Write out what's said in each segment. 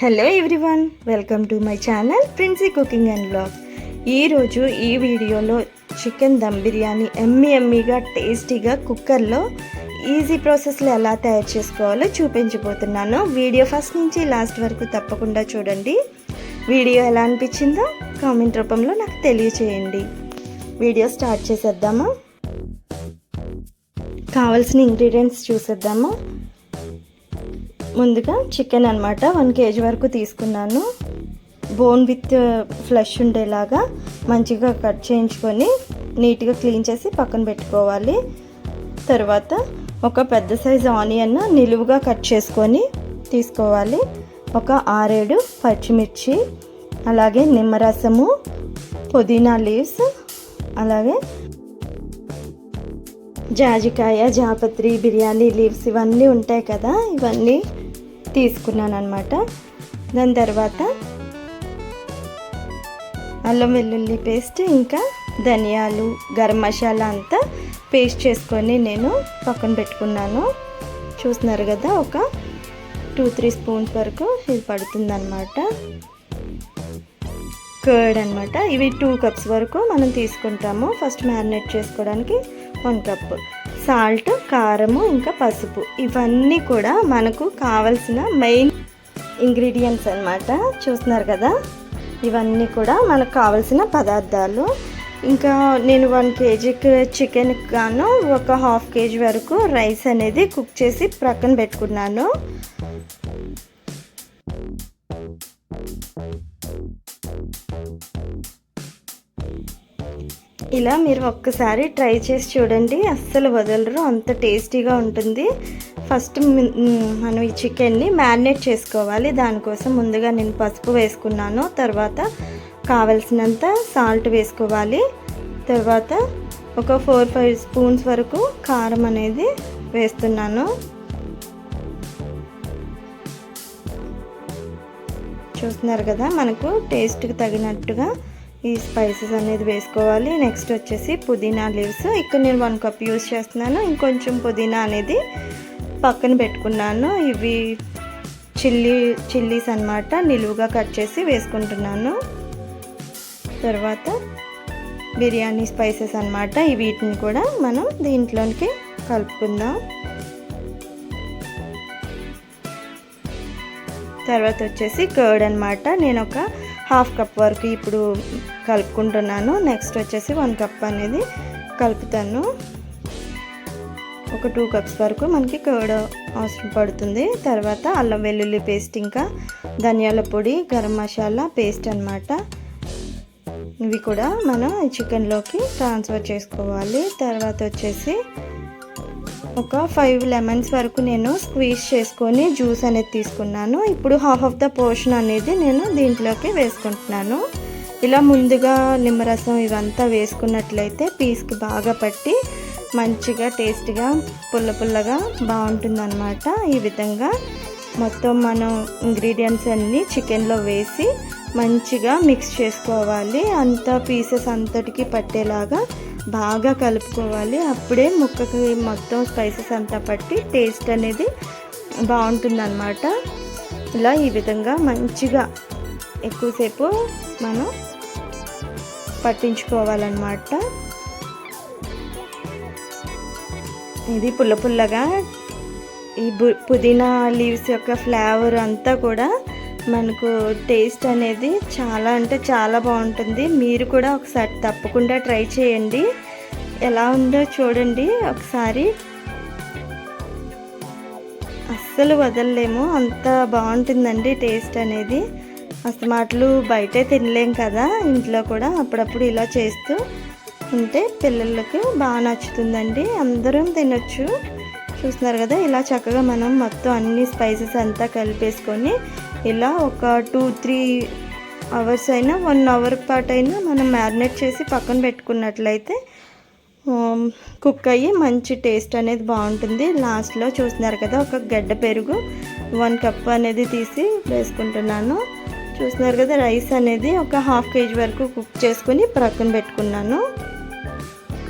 Hello everyone welcome to my channel Princy cooking and blog ఈరోజు ఈ వీడియోలో chicken dum biryani ఎమ్మి ఎమ్మిగా టేస్టీగా కుక్కర్లో ఈజీ ప్రాసెస్లో ఎలా తయారు చేసుకోవాలో చూపించబోతున్నాను. వీడియో ఫస్ట్ నుంచి లాస్ట్ వరకు తప్పకుండా చూడండి. వీడియో ఎలా అనిపించిందో కామెంట్ రూపంలో నాకు తెలియచేయండి. వీడియో స్టార్ట్ చేసేద్దాము? కావాల్సిన ఇంగ్రీడియంట్స్ చూసేద్దాము? ముందుగా చికెన్ అనమాట వన్ కేజీ వరకు తీసుకున్నాను. బోన్ విత్ uh, ఫ్లెష్ ఉండేలాగా మంచిగా కట్ చేయించుకొని నీట్గా క్లీన్ చేసి పక్కన పెట్టుకోవాలి. తర్వాత ఒక పెద్ద సైజు ఆనియన్ నిలువుగా కట్ చేసుకొని తీసుకోవాలి. ఒక ఆరేడు పచ్చిమిర్చి అలాగే నిమ్మరసము పుదీనా లీవ్స్ అలాగే జాజికాయ జాపత్రి బిర్యానీ లీవ్స్ ఇవన్నీ ఉంటాయి కదా ఇవన్నీ తీసుకున్నాను అనమాట దాని తర్వాత అల్లం వెల్లుల్లి పేస్ట్ ఇంకా ధనియాలు గరం మసాలా అంతా పేస్ట్ చేసుకొని నేను పక్కన పెట్టుకున్నాను. చూస్తున్నారు కదా ఒక టూ త్రీ స్పూన్స్ వరకు ఇది పడుతుందన్నమాట. కర్డ్ అనమాట ఇవి టూ కప్స్ వరకు మనం తీసుకుంటాము. ఫస్ట్ మ్యారినేట్ చేసుకోవడానికి వన్ కప్ సాల్ట్ కారము ఇంకా పసుపు. ఇవన్నీ కూడా మనకు కావలసిన మెయిన్ ఇంగ్రీడియంట్స్ అనమాట చూస్తున్నారు కదా? ఇవన్నీ కూడా మనకు కావలసిన పదార్థాలు. ఇంకా నేను వన్ కేజీకి చికెన్ గాను ఒక హాఫ్ కేజీ వరకు రైస్ అనేది కుక్ చేసి ప్రక్కన పెట్టుకున్నాను. ఇలా మీరు ఒక్కసారి ట్రై చేసి చూడండి. అస్సలు వదలరు. అంత టేస్టీగా ఉంటుంది. ఫస్ట్ మనం ఈ చికెన్ని మ్యారినేట్ చేసుకోవాలి. దానికోసం ముందుగా నేను పసుపు వేసుకున్నాను. తర్వాత కావలసినంత సాల్ట్ వేసుకోవాలి. తర్వాత ఒక ఫోర్ ఫైవ్ స్పూన్స్ వరకు కారం అనేది వేస్తున్నాను. చూస్తున్నారు కదా మనకు టేస్ట్కి తగినట్టుగా ఈ స్పైసెస్ అనేది వేసుకోవాలి. నెక్స్ట్ వచ్చేసి పుదీనా లీవ్స్ ఇక్కడ నేను వన్ కప్ యూస్ చేస్తున్నాను. ఇంకొంచెం పుదీనా అనేది పక్కన పెట్టుకున్నాను. ఇవి చిల్లీ చిల్లీస్ అనమాట నిలువుగా కట్ చేసి వేసుకుంటున్నాను. తర్వాత బిర్యానీ స్పైసెస్ అనమాట వీటిని కూడా మనం దీంట్లోకి కలుపుకుందాం. తర్వాత వచ్చేసి కర్డ్ అనమాట నేను ఒక హాఫ్ కప్ వరకు ఇప్పుడు కలుపుకుంటున్నాను. నెక్స్ట్ వచ్చేసి వన్ కప్ అనేది కలుపుతాను. ఒక టూ కప్స్ వరకు మనకి కర్డ్ అవసరం పడుతుంది. తర్వాత అల్లం వెల్లుల్లి పేస్ట్ ఇంకా ధనియాల పొడి గరం మసాలా పేస్ట్ అనమాట ఇవి కూడా మనం చికెన్లోకి ట్రాన్స్ఫర్ చేసుకోవాలి. తర్వాత వచ్చేసి ఒక ఫైవ్ లెమన్స్ వరకు నేను స్క్వీజ్ చేసుకొని జ్యూస్ అనేది తీసుకున్నాను. ఇప్పుడు హాఫ్ ఆఫ్ ద పోర్షన్ అనేది నేను దీంట్లోకి వేసుకుంటున్నాను. ఇలా ముందుగా నిమ్మరసం ఇవంతా వేసుకున్నట్లయితే పీస్కి బాగా పట్టి మంచిగా టేస్ట్గా పుల్ల పుల్లగా బాగుంటుందన్నమాట. ఈ విధంగా మొత్తం మనం ఇంగ్రీడియంట్స్ అన్నీ చికెన్లో వేసి మంచిగా మిక్స్ చేసుకోవాలి. అంత పీసెస్ అంతటికి పట్టేలాగా బాగా కలుపుకోవాలి. అప్పుడే ముక్కకి మొత్తం స్పైసెస్ అంతా పట్టి టేస్ట్ అనేది బాగుంటుందన్నమాట. ఇలా ఈ విధంగా మంచిగా ఎక్కువసేపు మనం పట్టించుకోవాలన్నమాట. ఇది పుల్ల పుల్లగా ఈ పుదీనా లీవ్స్ యొక్క ఫ్లేవర్ అంతా కూడా మనకు టేస్ట్ అనేది చాలా అంటే చాలా బాగుంటుంది. మీరు కూడా ఒకసారి తప్పకుండా ట్రై చేయండి. ఎలా ఉందో చూడండి ఒకసారి. అస్సలు వదలలేము. అంత బాగుంటుందండి టేస్ట్ అనేది. అసలు మాటలు బయటే తినలేం కదా ఇంట్లో కూడా అప్పుడప్పుడు ఇలా చేస్తూ ఉంటే పిల్లలకు బాగా నచ్చుతుందండి. అందరం తినొచ్చు. చూస్తున్నారు కదా ఇలా చక్కగా మనం మొత్తం అన్ని స్పైసెస్ అంతా కలిపేసుకొని ఇలా ఒక టూ త్రీ అవర్స్ అయినా వన్ అవర్ పాటు అయినా మనం మ్యారినేట్ చేసి పక్కన పెట్టుకున్నట్లయితే కుక్ అయ్యి మంచి టేస్ట్ అనేది బాగుంటుంది. లాస్ట్లో చూస్తున్నారు కదా ఒక గడ్డ పెరుగు వన్ కప్ అనేది తీసి వేసుకుంటున్నాను. చూస్తున్నారు కదా రైస్ అనేది ఒక హాఫ్ కేజీ వరకు కుక్ చేసుకుని ప్రక్కన పెట్టుకున్నాను.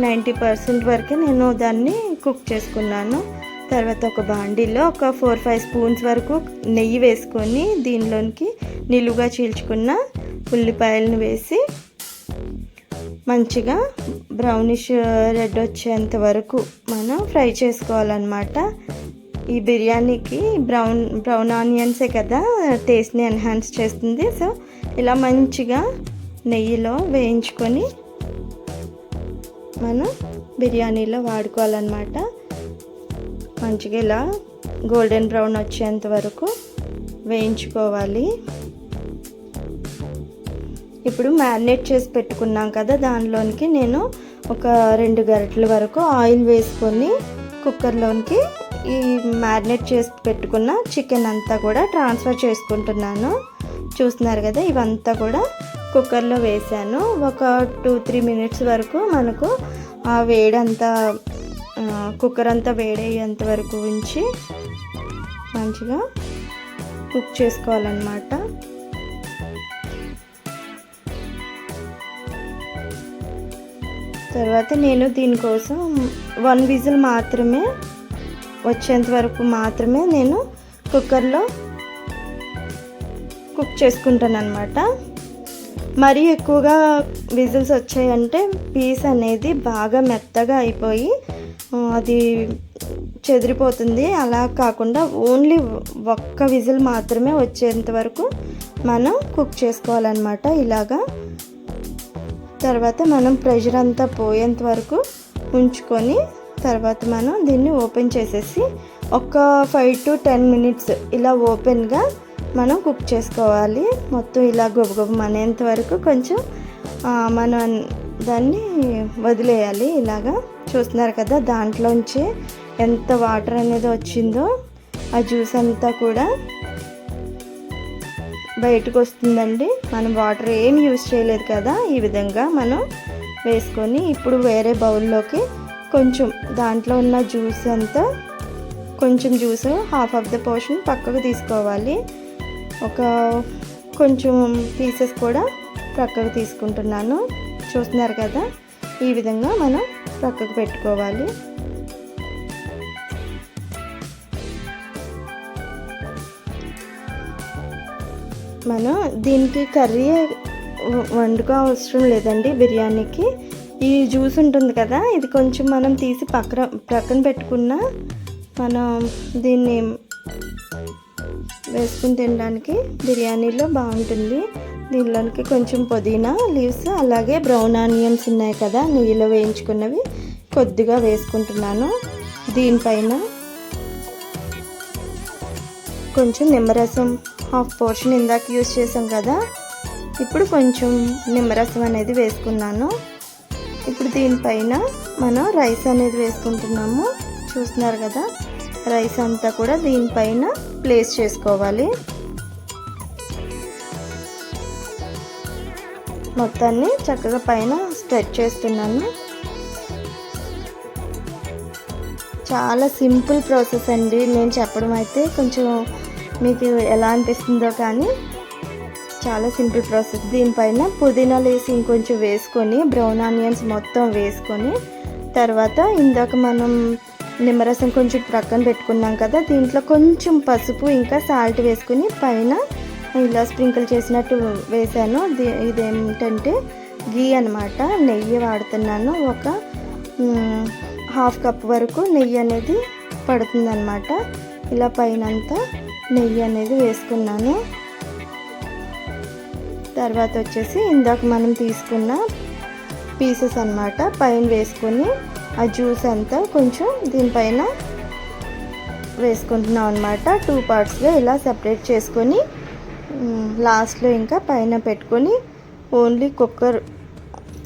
నైంటీ పర్సెంట్ వరకే నేను దాన్ని కుక్ చేసుకున్నాను. తర్వాత ఒక బాండీలో ఒక ఫోర్ ఫైవ్ స్పూన్స్ వరకు నెయ్యి వేసుకొని దీనిలోనికి నిలువుగా చీల్చుకున్న ఉల్లిపాయలను వేసి మంచిగా బ్రౌనిష్ రెడ్ వచ్చేంత వరకు మనం ఫ్రై చేసుకోవాలన్నమాట. ఈ బిర్యానీకి బ్రౌన్ బ్రౌన్ ఆనియన్సే కదా టేస్ట్ని ఎన్హాన్స్ చేస్తుంది. సో ఇలా మంచిగా నెయ్యిలో వేయించుకొని మనం బిర్యానీలో వాడుకోవాలన్నమాట. మంచిగా ఇలా గోల్డెన్ బ్రౌన్ వచ్చేంత వరకు వేయించుకోవాలి. ఇప్పుడు మ్యారినేట్ చేసి పెట్టుకున్నాం కదా దానిలోనికి నేను ఒక రెండు గరిటల వరకు ఆయిల్ వేసుకొని కుక్కర్లోనికి ఈ మ్యారినేట్ చేసి పెట్టుకున్న చికెన్ అంతా కూడా ట్రాన్స్ఫర్ చేసుకుంటున్నాను. చూస్తున్నారు కదా ఇవంతా కూడా కుక్కర్లో వేసాను ఒక టూ త్రీ మినిట్స్ వరకు మనకు ఆ వేడంతా కుక్కర్ అంతా వేడయ్యేంత వరకు ఉంచి మంచిగా కుక్ చేసుకోవాలన్నమాట. తర్వాత నేను దీనికోసం వన్ విజిల్ మాత్రమే వచ్చేంత వరకు మాత్రమే నేను కుక్కర్లో కుక్ చేసుకుంటాను అనమాట మరీ ఎక్కువగా విజిల్స్ వచ్చాయంటే పీస్ అనేది బాగా మెత్తగా అయిపోయి అది చెదిరిపోతుంది. అలా కాకుండా ఓన్లీ ఒక్క విజిల్ మాత్రమే వచ్చేంత వరకు మనం కుక్ చేసుకోవాలన్నమాట ఇలాగా. తర్వాత మనం ప్రెషర్ అంతా పోయేంత వరకు ఉంచుకొని తర్వాత మనం దీన్ని ఓపెన్ చేసేసి ఒక ఫైవ్ టు టెన్ మినిట్స్ ఇలా ఓపెన్గా మనం కుక్ చేసుకోవాలి. మొత్తం ఇలా గొబగొబమనేంత వరకు కొంచెం మనం దాన్ని వదిలేయాలి ఇలాగా. చూస్తున్నారు కదా దాంట్లోంచి ఎంత వాటర్ అనేది వచ్చిందో ఆ జ్యూస్ అంతా కూడా బయటకు వస్తుందండి. మనం వాటర్ ఏం యూజ్ చేయలేదు కదా ఈ విధంగా మనం వేసుకొని ఇప్పుడు వేరే బౌల్లోకి కొంచెం దాంట్లో ఉన్న జ్యూస్ అంతా కొంచెం juice half of the portion పక్కకు తీసుకోవాలి. ఒక కొంచెం పీసెస్ కూడా పక్కకు తీసుకుంటున్నాను. చూస్తున్నారు కదా ఈ విధంగా మనం పక్కకు పెట్టుకోవాలి. మనం దీనికి కర్రీ వండుకో అవసరం లేదండి బిర్యానీకి. ఈ జ్యూస్ ఉంటుంది కదా ఇది కొంచెం మనం తీసి పక్కన పక్కన పెట్టుకున్న మనం దీన్ని వేసుకుని తినడానికి బిర్యానీలో బాగుంటుంది. దీనిలోనికి కొంచెం పుదీనా లీవ్స్ అలాగే బ్రౌన్ ఆనియన్స్ ఉన్నాయి కదా నెయ్యిలో వేయించుకున్నవి కొద్దిగా వేసుకుంటున్నాను. దీనిపైన కొంచెం నిమ్మరసం హాఫ్ పోర్షన్ ఇందాక యూజ్ చేసాం కదా. ఇప్పుడు కొంచెం నిమ్మరసం అనేది వేసుకున్నాను. ఇప్పుడు దీనిపైన మనం రైస్ అనేది వేసుకుంటున్నాము. చూస్తున్నారు కదా రైస్ అంతా కూడా దీనిపైన ప్లేస్ చేసుకోవాలి. మొత్తాన్ని చక్కగా పైన స్ట్రెచ్ చేస్తున్నాను. చాలా సింపుల్ ప్రాసెస్ అండి. నేను చెప్పడం అయితే కొంచెం మీకు ఎలా అనిపిస్తుందో కానీ చాలా సింపుల్ ప్రాసెస్. దీనిపైన పుదీనా లేసి ఇంకొంచెం వేసుకొని బ్రౌన్ ఆనియన్స్ మొత్తం వేసుకొని తర్వాత ఇందాక మనం నిమ్మరసం కొంచెం ప్రక్కన పెట్టుకున్నాం కదా దీంట్లో కొంచెం పసుపు ఇంకా సాల్ట్ వేసుకుని పైన ఇలా స్ప్రింకిల్ చేసినట్టు వేసాను ఇదేమిటంటే గీ అనమాట నెయ్యి వాడుతున్నాను. ఒక హాఫ్ కప్ వరకు నెయ్యి అనేది పడుతుందన్నమాట. ఇలా పైనంతా నెయ్యి అనేది వేసుకున్నాను. తర్వాత వచ్చేసి ఇందాక మనం తీసుకున్న పీసెస్ అనమాట పైన వేసుకొని ఆ జ్యూస్ అంతా కొంచెం దీనిపైన వేసుకుంటున్నాం అనమాట టూ పార్ట్స్గా ఇలా సపరేట్ చేసుకొని లాస్ట్లో ఇంకా పైన పెట్టుకొని ఓన్లీ కుక్కర్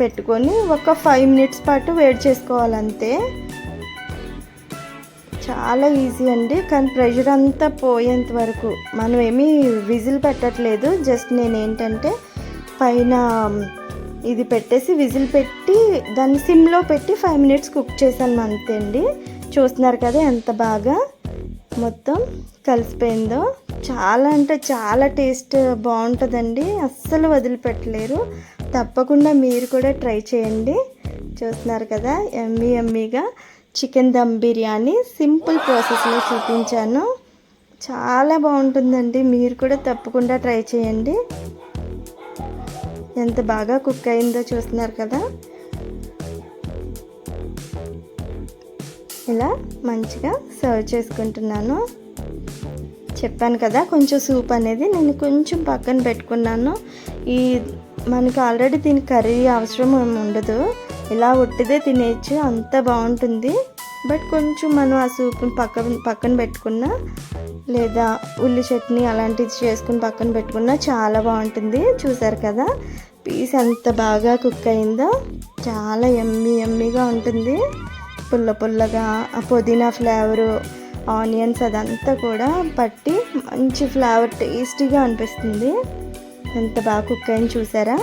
పెట్టుకొని ఒక ఫైవ్ మినిట్స్ పాటు వేడి చేసుకోవాలంతే. చాలా ఈజీ అండి కానీ ప్రెషర్ అంతా పోయేంత వరకు. మనం ఏమీ విజిల్ పెట్టట్లేదు జస్ట్ నేను ఏంటంటే పైన ఇది పెట్టేసి విజిల్ పెట్టి దాన్ని సిమ్లో పెట్టి ఫైవ్ మినిట్స్ కుక్ చేశాను అంతే అండి. చూస్తున్నారు కదా ఎంత బాగా మొత్తం కలిసిపోయిందో. చాలా అంటే చాలా టేస్ట్ బాగుంటుందండి. అస్సలు వదిలిపెట్టలేరు. తప్పకుండా మీరు కూడా ట్రై చేయండి. చూస్తున్నారు కదా ఎమ్మీ ఎమ్మీగా చికెన్ దమ్ బిర్యానీ సింపుల్ ప్రాసెస్లో చూపించాను. చాలా బాగుంటుందండి. మీరు కూడా తప్పకుండా ట్రై చేయండి. ఎంత బాగా కుక్ అయిందో చూస్తున్నారు కదా. ఇలా మంచిగా సర్వ్ చేసుకుంటున్నాను. చెప్పాను కదా కొంచెం సూప్ అనేది నేను కొంచెం పక్కన పెట్టుకున్నాను. ఈ మనకి ఆల్రెడీ దీని కర్రీ అవసరం ఏమి ఉండదు. ఇలా ఉట్టిదే తినేయచ్చు అంత బాగుంటుంది. బట్ కొంచెం మనం ఆ సూప్ని పక్క పక్కన పెట్టుకున్నా లేదా ఉల్లి చట్నీ అలాంటిది చేసుకుని పక్కన పెట్టుకున్నా చాలా బాగుంటుంది. చూసారు కదా పీస్ ఎంత బాగా కుక్ అయిందో చాలా ఎమ్మి ఎమ్మిగా ఉంటుంది. పుల్ల పుల్లగా ఆ పుదీనా ఫ్లేవరు ఆనియన్స్ అదంతా కూడా పట్టి మంచి ఫ్లేవర్ టేస్టీగా అనిపిస్తుంది. ఎంత బాగా కుక్ అయింది చూసారా?